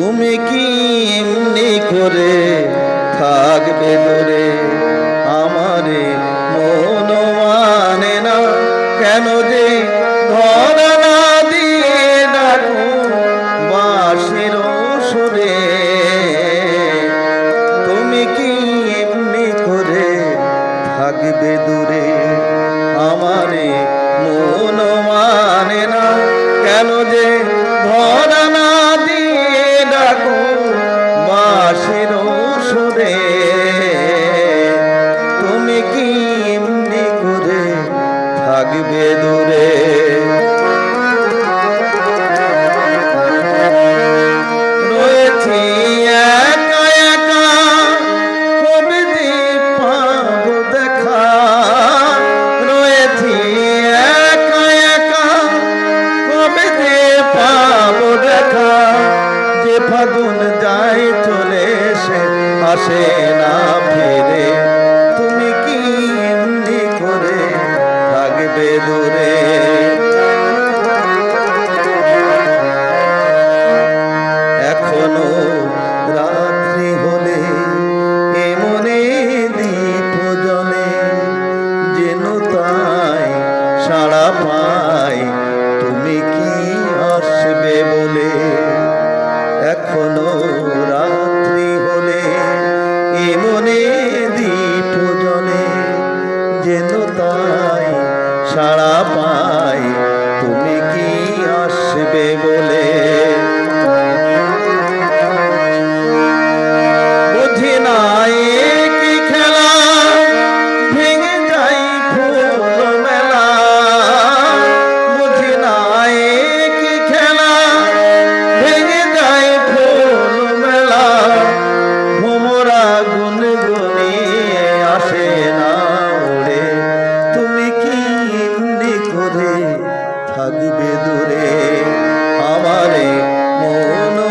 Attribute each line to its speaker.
Speaker 1: তুমি কি এমনি করে থাকবে দূরে আমারে মন মানে না? কেন যে ধরা না দিয়ে ডাকো বাঁশির সুরে তুমি কি এমনি করে থাকবে দূরে? আমারে মন মানে না? কেন যে ধরা সুরে তুমি কি এমনি করে থাকবে দূরে? ফাগুন যায় আসে না ফিরে। থাকবে দূরে। আমারে মনো